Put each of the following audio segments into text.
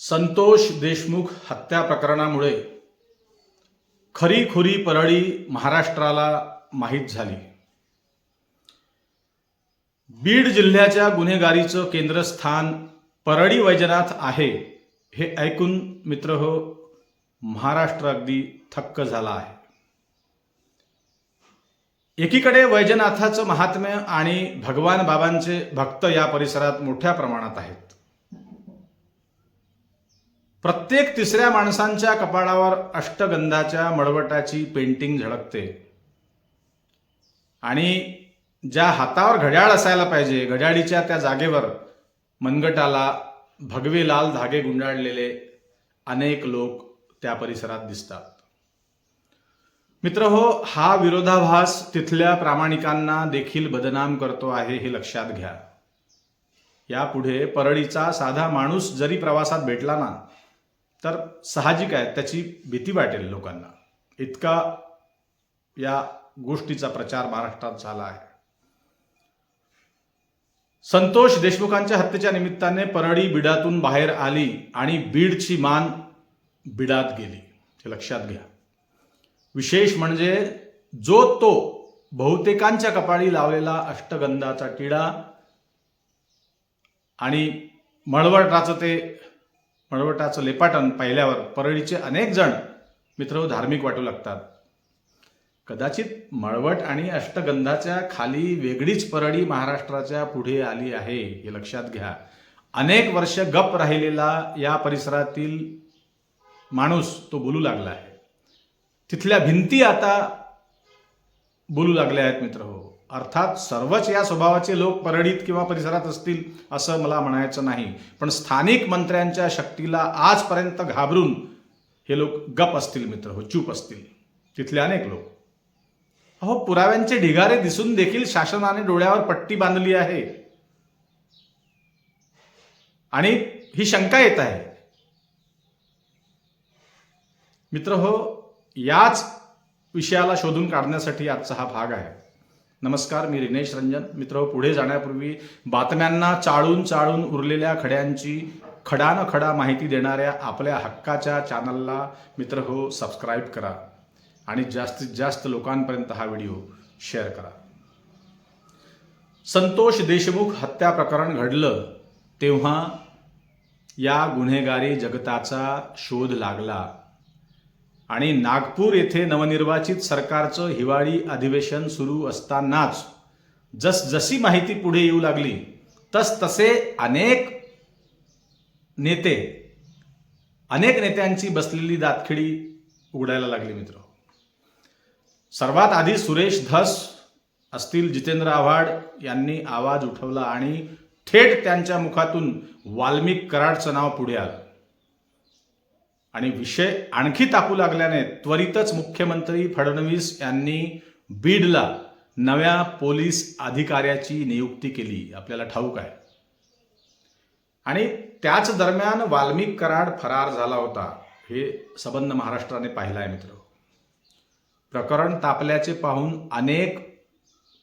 संतोष देशमुख हत्या प्रकरणामुळे खरीखुरी परळी महाराष्ट्राला माहीत झाली. बीड जिल्ह्याच्या गुन्हेगारीचं केंद्रस्थान परळी वैजनाथ आहे हे ऐकून मित्र हो महाराष्ट्र अगदी थक्क झाला आहे. एकीकडे वैजनाथाचं महात्म्य आणि भगवान बाबांचे भक्त या परिसरात मोठ्या प्रमाणात आहेत. प्रत्येक तिसऱ्या माणसांच्या कपाळावर अष्टगंधाच्या मळवटाची पेंटिंग झळकते. आणि ज्या हातावर घड्याळ असायला पाहिजे घड्याळीच्या त्या जागेवर मनगटाला भगवे लाल धागे गुंडाळलेले अनेक लोक त्या परिसरात दिसतात. मित्र हो हा विरोधाभास तिथल्या प्रामाणिकांना देखील बदनाम करतो आहे हे लक्षात घ्या. यापुढे परळीचा साधा माणूस जरी प्रवासात भेटला ना तर साहजिक आहे त्याची भीती वाटेल लोकांना. इतका या गोष्टीचा प्रचार महाराष्ट्रात झाला आहे. संतोष देशमुखांच्या हत्येच्या निमित्ताने परळी बिडातून बाहेर आली आणि बीडची मान बिडात गेली. हे लक्षात घ्या. विशेष म्हणजे जो तो बहुतेकांच्या कपाळी लावलेला अष्टगंधाचा टिळा आणि मळवटाचं ते मळवटाचं लेपाटन पाहिल्यावर परळीचे अनेक जण मित्र धार्मिक वाटू लागतात. कदाचित मळवट आणि अष्टगंधाच्या खाली वेगळीच परळी महाराष्ट्राच्या पुढे आली आहे हे लक्षात घ्या. अनेक वर्ष गप राहिलेला या परिसरातील माणूस तो बोलू लागला आहे. तिथल्या भिंती आता बोलू लागल्या आहेत मित्र हो अर्थात सर्वच या स्वभावाचे लोक परळीत किंवा परिसरात असतील असं मला म्हणायचं नाही. पण स्थानिक मंत्र्यांच्या शक्तीला आजपर्यंत घाबरून हे लोक गप असतील मित्र हो चूप असतील. तिथले अनेक लोक. अहो पुराव्यांचे ढिगारे दिसून देखील शासनाने डोळ्यावर पट्टी बांधली आहे. आणि ही शंका येत आहे. मित्र हो याच विषयाला शोधून काढण्यासाठी आजचा हा भाग आहे. नमस्कार मी रिनेश रंजन. मित्र पुढे जाण्यापूर्वी बातम्यांना चाळून चाळून उरलेल्या खड्यांची खडान खडा माहिती देणाऱ्या आपल्या हक्काच्या चॅनलला मित्र हो सबस्क्राईब करा आणि जास्तीत जास्त लोकांपर्यंत हा व्हिडिओ शेअर करा. संतोष देशमुख हत्या प्रकरण घडलं तेव्हा या गुन्हेगारी जगताचा शोध लागला. आणि नागपूर येथे नवनिर्वाचित सरकारचं हिवाळी अधिवेशन सुरू असतानाच जसजशी माहिती पुढे येऊ लागली तस तसे अनेक नेते अनेक नेत्यांची बसलेली दातखिडी उघडायला लागली मित्र. सर्वात आधी सुरेश धस असतील जितेंद्र आव्हाड यांनी आवाज उठवला आणि थेट त्यांच्या मुखातून वाल्मिक कराडचं नाव पुढे आलं. आणि विषय आणखी तापू लागल्याने त्वरितच मुख्यमंत्री फडणवीस यांनी बीडला नव्या पोलीस अधिकाऱ्याची नियुक्ती केली. आपल्याला ठाऊक आहे. आणि त्याच दरम्यान वाल्मिक कराड फरार झाला होता. हे सबंध महाराष्ट्राने पाहिलं आहे मित्र. प्रकरण तापल्याचे पाहून अनेक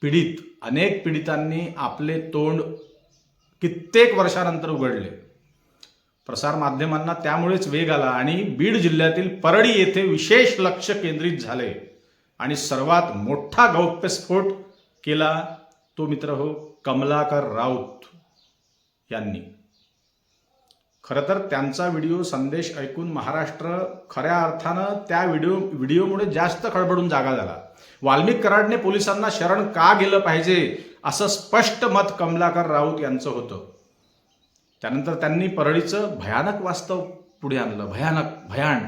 पीडित अनेक पीडितांनी आपले तोंड कित्येक वर्षानंतर उघडले. प्रसारमाध्यमांना त्यामुळेच वेग आला आणि बीड जिल्ह्यातील परळी येथे विशेष लक्ष केंद्रित झाले. आणि सर्वात मोठा गौप्यस्फोट केला तो मित्र हो कमलाकर राऊत यांनी. खरं तर त्यांचा व्हिडिओ संदेश ऐकून महाराष्ट्र खऱ्या अर्थानं त्या व्हिडिओ व्हिडिओमुळे जास्त खडबडून जागा झाला. वाल्मिक कराडने पोलिसांना शरण का गेलं पाहिजे असं स्पष्ट मत कमलाकर राऊत यांचं होतं. त्यानंतर त्यांनी परळीचं भयानक वास्तव पुढे आणलं. भयानक भयान.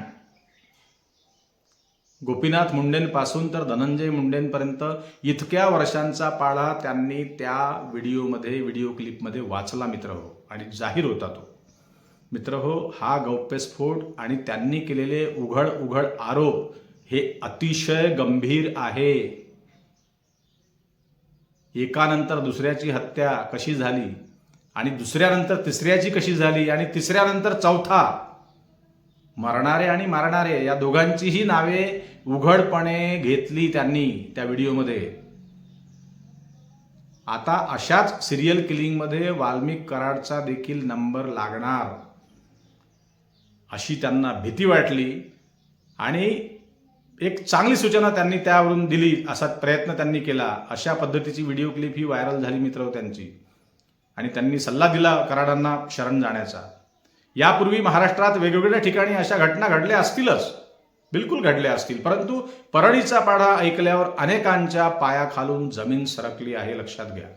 गोपीनाथ मुंडेंपासून तर धनंजय मुंडेंपर्यंत इतक्या वर्षांचा पाळा त्यांनी त्या व्हिडिओमध्ये व्हिडिओ क्लिपमध्ये वाचला मित्र हो आणि जाहीर होता तो. मित्र हो हा गौप्यस्फोट आणि त्यांनी केलेले उघड उघड आरोप हे अतिशय गंभीर आहे. एकानंतर दुसऱ्याची हत्या कशी झाली? आणि दुसऱ्यानंतर तिसऱ्याची कशी झाली आणि तिसऱ्यानंतर चौथा? मरणारे आणि मारणारे या दोघांचीही नावे उघडपणे घेतली त्यांनी त्या व्हिडिओमध्ये. आता अशाच सिरियल किलिंगमध्ये वाल्मिक कराडचा देखील नंबर लागणार अशी त्यांना भीती वाटली आणि एक चांगली सूचना त्यांनी त्यावरून दिली असा प्रयत्न त्यांनी केला. अशा पद्धतीची व्हिडिओ क्लिप ही व्हायरल झाली मित्र हो त्यांची. आणि त्यांनी सल्ला दिला कराडांना शरण जाण्याचा. यापूर्वी महाराष्ट्रात वेगवेगळ्या ठिकाणी अशा घटना घडल्या असतीलच. बिलकुल घडल्या असतील. परंतु परळीचा पाढा ऐकल्यावर अनेकांच्या पायाखालून जमीन सरकली आहे लक्षात घ्या.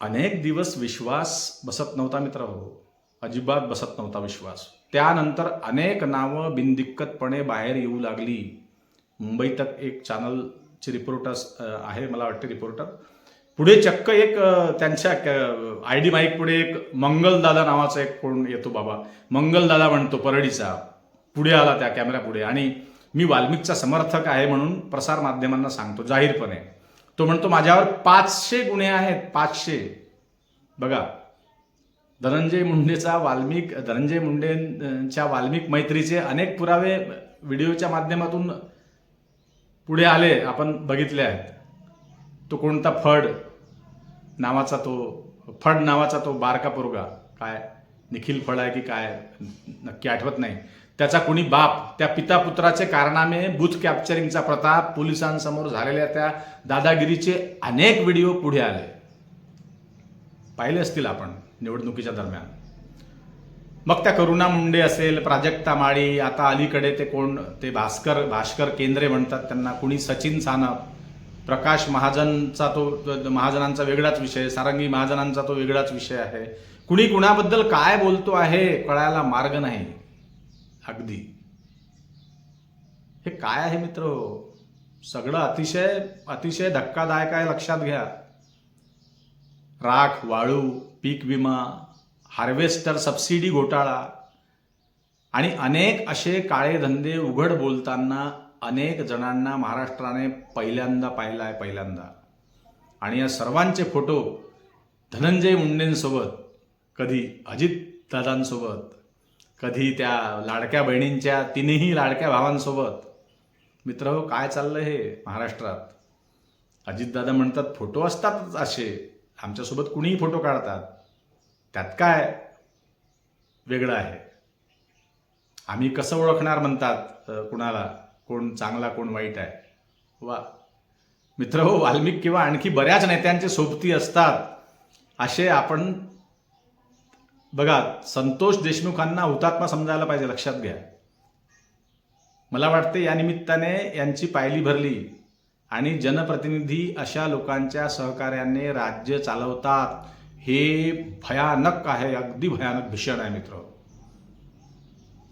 अनेक दिवस विश्वास बसत नव्हता मित्र हो. अजिबात बसत नव्हता विश्वास. त्यानंतर अनेक नावं बिनदिक्कतपणे बाहेर येऊ लागली. मुंबईत एक चॅनलचे रिपोर्टर्स आहे मला वाटते रिपोर्टर पुढे चक्क एक त्यांच्या आय डी माईक पुढे एक मंगलदादा नावाचा एक कोण येतो बाबा. मंगलदादा म्हणतो परडीचा पुढे आला त्या कॅमेरा पुढे. आणि मी वाल्मिकचा समर्थक आहे म्हणून प्रसार माध्यमांना सांगतो जाहीरपणे. तो म्हणतो माझ्यावर पाचशे गुन्हे आहेत पाचशे. बघा. धनंजय मुंडेचा वाल्मिक धनंजय मुंडेंच्या वाल्मिक मैत्रीचे अनेक पुरावे व्हिडिओच्या माध्यमातून पुढे आले आपण बघितले आहेत. तो कोणता फड नावाचा तो फड नावाचा तो बारका पोरगा काय निखिल फड आहे की काय नक्की आठवत नाही. त्याचा कुणी बाप त्या पिता पुत्राचे कारनामे बूथ कॅप्चरिंगचा प्रताप पोलिसांसमोर झालेल्या त्या दादागिरीचे अनेक व्हिडिओ पुढे आले. पाहिले असतील आपण निवडणुकीच्या दरम्यान. मग त्या करुणा मुंडे असेल प्राजक्ता माळी आता अलीकडे ते कोण ते भास्कर भास्कर केंद्रे म्हणतात त्यांना कुणी सचिन सानप प्रकाश महाजनचा तो महाजनांचा वेगळाच विषय सारंगी महाजनांचा तो वेगळाच विषय आहे. कुणी कुणाबद्दल काय बोलतो आहे कळायला मार्ग नाही. अगदी. हे काय आहे मित्र? सगळं अतिशय अतिशय धक्कादायक आहे लक्षात घ्या. राख वाळू पीक विमा हार्वेस्टर सबसिडी घोटाळा आणि अनेक असे काळे धंदे उघड बोलताना अनेक जणांना महाराष्ट्राने पहिल्यांदा पाहिला आहे पहिल्यांदा. आणि या सर्वांचे फोटो धनंजय मुंडेंसोबत कधी अजित दादांसोबत कधी त्या लाडक्या बहिणींच्या तिन्ही लाडक्या भावांसोबत. मित्र हो काय चाललं हे महाराष्ट्रात? अजितदादा म्हणतात फोटो असतातच असे. आमच्यासोबत कुणीही फोटो काढतात. त्यात काय वेगळं आहे? आम्ही कसं ओळखणार म्हणतात कुणाला? कोण चांगला कोण वाईट आहे. वा. मित्र हो वाल्मिक किंवा आणखी बऱ्याच नेत्यांचे सोबती असतात. असे आपण बघा संतोष देशमुखांना हुतात्मा समजायला पाहिजे लक्षात घ्या. मला वाटते या निमित्ताने यांची पायली भरली आणि जनप्रतिनिधी अशा लोकांच्या सहकार्याने राज्य चालवतात. हे भयानक आहे अगदी भयानक भीषण आहे मित्र हो.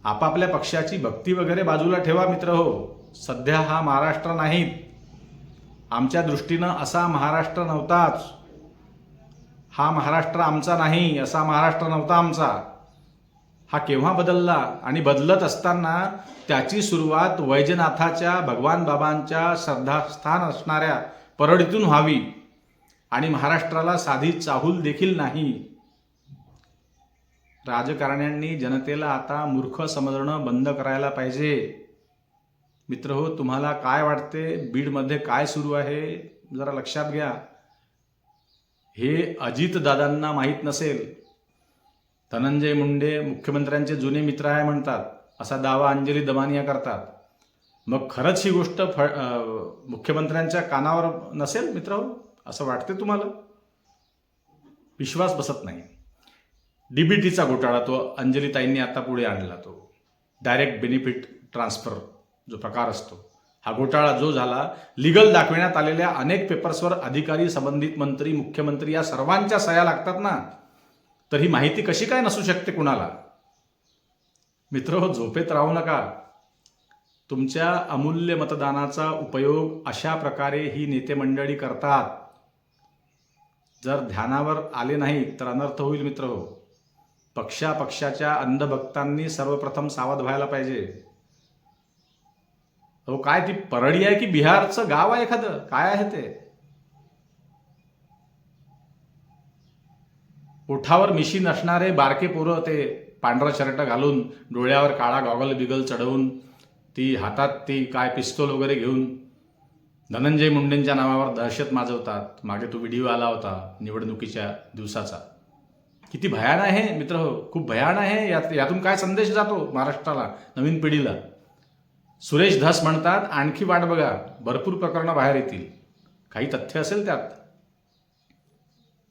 आपापल्या पक्षाची भक्ती वगैरे बाजूला ठेवा मित्र हो. सध्या हा महाराष्ट्र नाहीत आमच्या दृष्टीनं असा महाराष्ट्र नव्हताच. हा महाराष्ट्र आमचा नाही असा महाराष्ट्र नव्हता आमचा. हा केव्हा बदलला आणि बदलत असताना त्याची सुरुवात वैजनाथाच्या भगवान बाबांच्या श्रद्धास्थान असणाऱ्या परळीतून व्हावी. आणि महाराष्ट्राला साधी चाहूल देखील नाही. राजकारण्यांनी जनतेला आता मूर्ख समजणं बंद करायला पाहिजे. मित्र हो तुम्हाला काय वाटते? बीडमध्ये काय सुरू आहे? जरा लक्षात घ्या. हे अजित दादांना माहीत नसेल. धनंजय मुंडे मुख्यमंत्र्यांचे जुने मित्र आहे म्हणतात. असा दावा अंजली दमानिया करतात. मग खरंच ही गोष्ट फ मुख्यमंत्र्यांच्या कानावर नसेल मित्र असं वाटते तुम्हाला? विश्वास बसत नाही. डीबीटीचा घोटाळा तो अंजलीताईंनी आता पुढे आणला तो. डायरेक्ट बेनिफिट ट्रान्सफर जो प्रकार असतो हा घोटाळा जो झाला लिगल दाखविण्यात आलेल्या अनेक पेपर्सवर अधिकारी संबंधित मंत्री मुख्यमंत्री या सर्वांच्या सह्या लागतात ना? तर ही माहिती कशी काय नसू शकते कुणाला? मित्र हो झोपेत राहू नका. तुमच्या अमूल्य मतदानाचा उपयोग अशा प्रकारे ही नेते मंडळी करतात. जर ध्यानावर आले नाही तर अनर्थ होईल मित्र. हो पक्षापक्षाच्या अंधभक्तांनी सर्वप्रथम सावध व्हायला पाहिजे. हो काय ती परळी आहे की बिहारचं गाव आहे एखादं? काय आहे ते? ओठावर मिशीन असणारे बारके पोरं ते पांढरा शर्ट घालून डोळ्यावर काळा गॉगल बिगल चढवून ती हातात ती काय पिस्तोल वगैरे घेऊन धनंजय मुंडेंच्या नावावर दहशत माजवतात. मागे तो व्हिडिओ आला होता निवडणुकीच्या दिवसाचा. किती भयान आहे. मित्र हो खूप भयान आहे. यात यातून काय संदेश जातो महाराष्ट्राला नवीन पिढीला? सुरेश धस म्हणतात आणखी वाट बघा. भरपूर प्रकरणं बाहेर येतील. काही तथ्य असेल त्यात?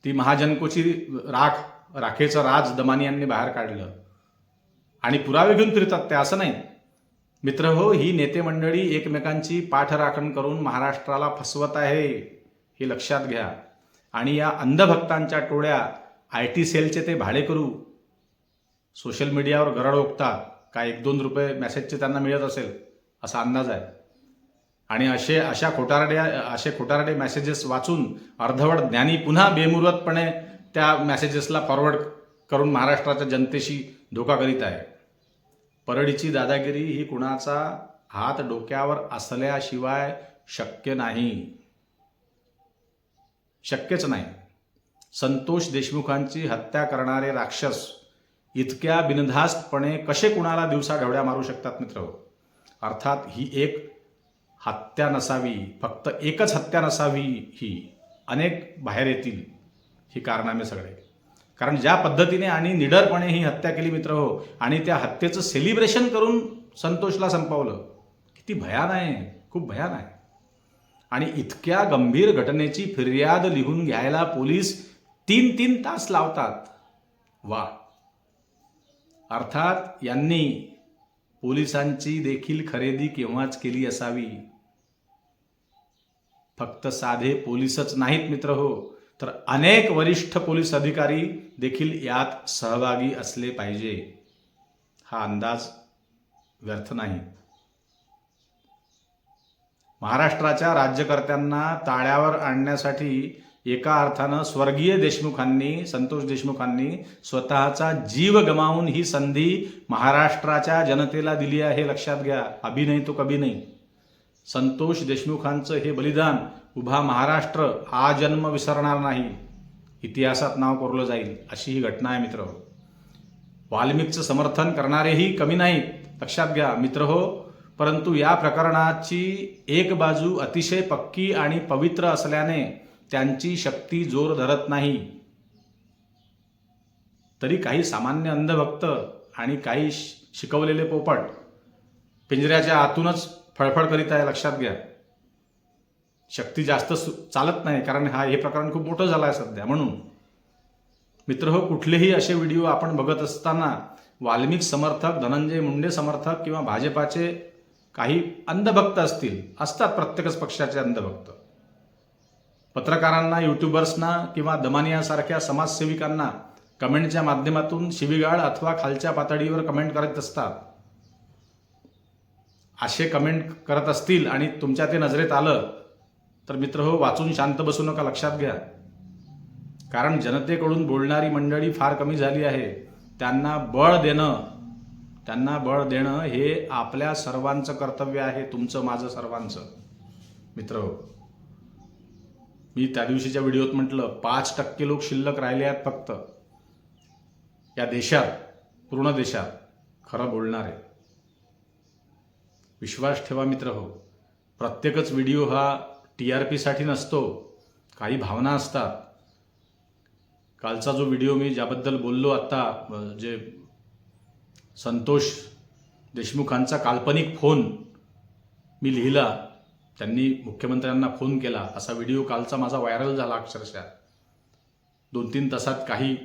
ती महाजनकोची राख राखेचं राज दमानी यांनी बाहेर काढलं. आणि पुरावे घेऊन फिरतात ते असं नाही. मित्र हो ही नेते मंडळी एकमेकांची पाठराखण करून महाराष्ट्राला फसवत आहे हे लक्षात घ्या. आणि या अंधभक्तांच्या टोळ्या आय टी सेलचे ते भाडे करू. सोशल मीडियावर गरड ओकतात काय एक दोन रुपये मेसेजचे त्यांना मिळत असेल असा अंदाज आहे. आणि असे अशा खोटारड्या असे खोटारडे मेसेजेस वाचून अर्धवट ज्ञानी पुन्हा बेमुरतपणे त्या मेसेजेसला फॉरवर्ड करून महाराष्ट्राच्या जनतेशी धोका करीत आहे. परडीची दादागिरी ही कुणाचा हात डोक्यावर असल्याशिवाय शक्य नाही. शक्यच नाही. संतोष देशमुखांची हत्या करणारे राक्षस इतक्या बिनधास्तपणे कसे कुणाला दिवसा ढवड्या मारू शकतात मित्र? अर्थात ही एक हत्या नसावी फक्त एकच हत्या नसावी ही अनेक बाहेर येतील ही कारणामे सगळे. कारण ज्या पद्धतीने आणि निडरपणे ही हत्या केली मित्र हो आणि त्या हत्येचं सेलिब्रेशन करून संतोषला संपवलं किती भयान आहे खूप भयान आहे. आणि इतक्या गंभीर घटनेची फिर्याद लिहून घ्यायला पोलीस तीन तीन तास लावतात. वा. अर्थात यांनी पोलिसांची देखील खरेदी केव्हाच केली असावी? फक्त साधे पोलीसच नाहीत मित्र हो तर अनेक वरिष्ठ पोलीस अधिकारी देखील यात सहभागी असले पाहिजे. हा अंदाज व्यर्थ नाही. महाराष्ट्राच्या राज्यकर्त्यांना ताळ्यावर आणण्यासाठी एका अर्थानं स्वर्गीय देशमुखांनी संतोष देशमुखांनी स्वतःचा जीव गमावून ही संधी महाराष्ट्राच्या जनतेला दिली आहे. लक्षात घ्या अभि नाही तो कभी नाही. संतोष देशमुखांचं हे बलिदान उभा महाराष्ट्र हा जन्म विसरणार नाही. इतिहासात नाव कोरलं जाईल अशी ही घटना आहे मित्र. वाल्मिकचं समर्थन करणारेही कमी नाहीत. लक्षात घ्या मित्र हो. परंतु या प्रकरणाची एक बाजू अतिशय पक्की आणि पवित्र असल्याने त्यांची शक्ती जोर धरत नाही. तरी काही सामान्य अंधभक्त आणि काही शिकवलेले पोपट पिंजऱ्याच्या आतूनच फळफळ करीत आहे लक्षात घ्या. शक्ती जास्त सु- चालत नाही कारण हा हे प्रकरण खूप मोठं झालं आहे सध्या. म्हणून मित्र हो कुठलेही असे व्हिडिओ आपण बघत असताना वाल्मिक समर्थक धनंजय मुंडे समर्थक किंवा भाजपाचे काही अंधभक्त असतील असतात प्रत्येकच पक्षाचे अंधभक्त. पत्रकारांना युट्यूबर्सना किंवा दमानियासारख्या समाजसेविकांना कमेंटच्या माध्यमातून शिवीगाळ अथवा खालच्या पातळीवर कमेंट करत असतात. असे कमेंट करत असतील आणि तुमच्या ते नजरेत आलं तर मित्र हो वाचून शांत बसू नका लक्षात घ्या. कारण जनतेकडून बोलणारी मंडळी फार कमी झाली आहे. त्यांना बळ देणं त्यांना बळ देणं हे आपल्या सर्वांचं कर्तव्य आहे तुमचं माझं सर्वांचं. मित्र हो. मी त्या दिवशीच्या व्हिडिओत म्हटलं पाच टक्के लोक शिल्लक राहिले आहेत फक्त. या देशात पूर्ण देशात खरं बोलणारे विश्वास ठेवा मित्र हो. प्रत्येकच व्हिडिओ हा टी आर पीसाठी नसतो काही भावना असतात. कालचा जो व्हिडिओ मी ज्याबद्दल बोललो आत्ता जे संतोष देशमुखांचा काल्पनिक फोन मी लिहिला त्यांनी मुख्यमंत्र्यांना फोन केला. असा व्हिडिओ कालचा माझा व्हायरल झाला अक्षरशः. दोन तीन तासात काही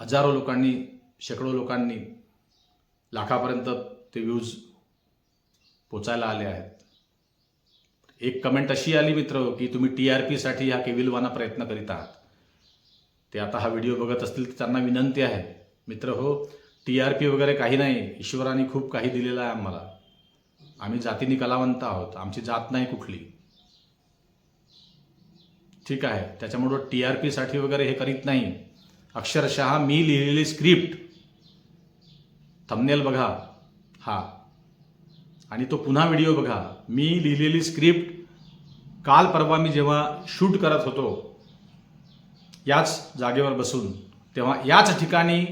हजारो लोकांनी शेकडो लोकांनी लाखापर्यंत ते व्ह्यूज पोचायला आले आहेत. एक कमेंट अशी आली मित्र की तुम्ही टी आर पीसाठी हा केविलवाना प्रयत्न करीत आहात. ते आता हा व्हिडिओ बघत असतील तर त्यांना विनंती आहे. मित्र हो टी आर पी वगैरे काही नाही. ईश्वराने खूप काही दिलेलं आहे आम्हाला. आम्ही जातीने कलावंत आहोत. आमची जात नाही कुठली. ठीक आहे. त्याच्यामुळं टी आर पीसाठी वगैरे हे करीत नाही. अक्षरशः मी लिहिलेली स्क्रिप्ट थंबनेल बघा. हा. आणि तो पुन्हा व्हिडिओ बघा. मी लिहिलेली स्क्रिप्ट काल परवा मी जेव्हा शूट करत होतो याच जागेवर बसून तेव्हा याच ठिकाणी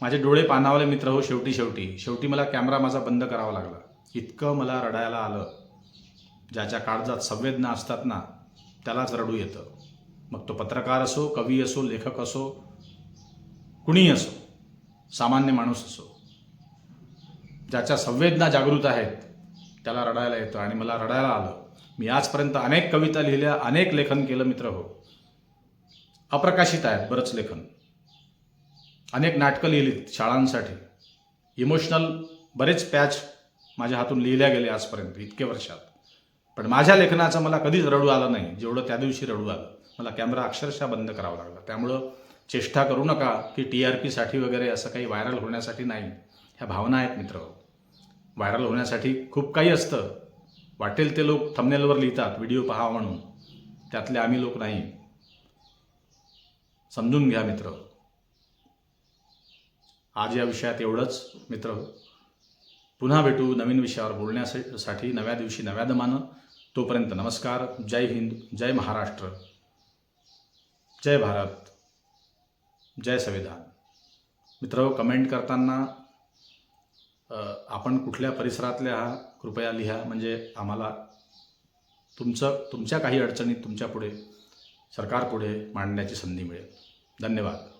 माझे डोळे पानावले मित्र हो शेवटी शेवटी. शेवटी मला कॅमेरा माझा बंद करावा लागला. इतकं मला रडायला आलं. ज्याच्या काळजात संवेदना असतात ना त्यालाच रडू येतं. मग तो पत्रकार असो कवी असो लेखक असो कुणीही असो सामान्य माणूस असो ज्याच्या संवेदना जागृत आहेत त्याला रडायला येतं. आणि मला रडायला आलं. मी आजपर्यंत अनेक कविता लिहिल्या अनेक लेखन केलं मित्र हो. अप्रकाशित आहेत बरंच लेखन. अनेक नाटकं लिहिलीत शाळांसाठी. इमोशनल बरेच पॅच माझ्या हातून लिहिल्या गेले आजपर्यंत इतके वर्षात. पण माझ्या लेखनाचं मला कधीच रडू आलं नाही जेवढं त्या दिवशी रडू आलं. मला कॅमेरा अक्षरशः बंद करावा लागला. त्यामुळं चेष्टा करू नका की टी आर पीसाठी वगैरे असं काही व्हायरल होण्यासाठी नाही. ह्या भावना आहेत मित्र. व्हायरल होण्यासाठी खूप काही असतं. वाटेल ते लोक थंबनेलवर लिहितात व्हिडिओ पहा म्हणून. त्यातले आम्ही लोक नाही. समजून घ्या मित्र. आज या विषयात एवढंच मित्र. पुन्हा भेटू नवीन विषयावर बोलण्यासाठी नव्या दिवशी नव्या दमानं. तोपर्यंत नमस्कार जय हिंद जय महाराष्ट्र जय भारत जय संविधान. मित्र कमेंट करताना आपण कुठल्या परिसरातल्या आहात? कृपया लिहा. म्हणजे आम्हाला तुमचं तुमच्या काही अडचणीत तुमच्यापुढे सरकारपुढे मांडण्याची संधी मिळेल. धन्यवाद.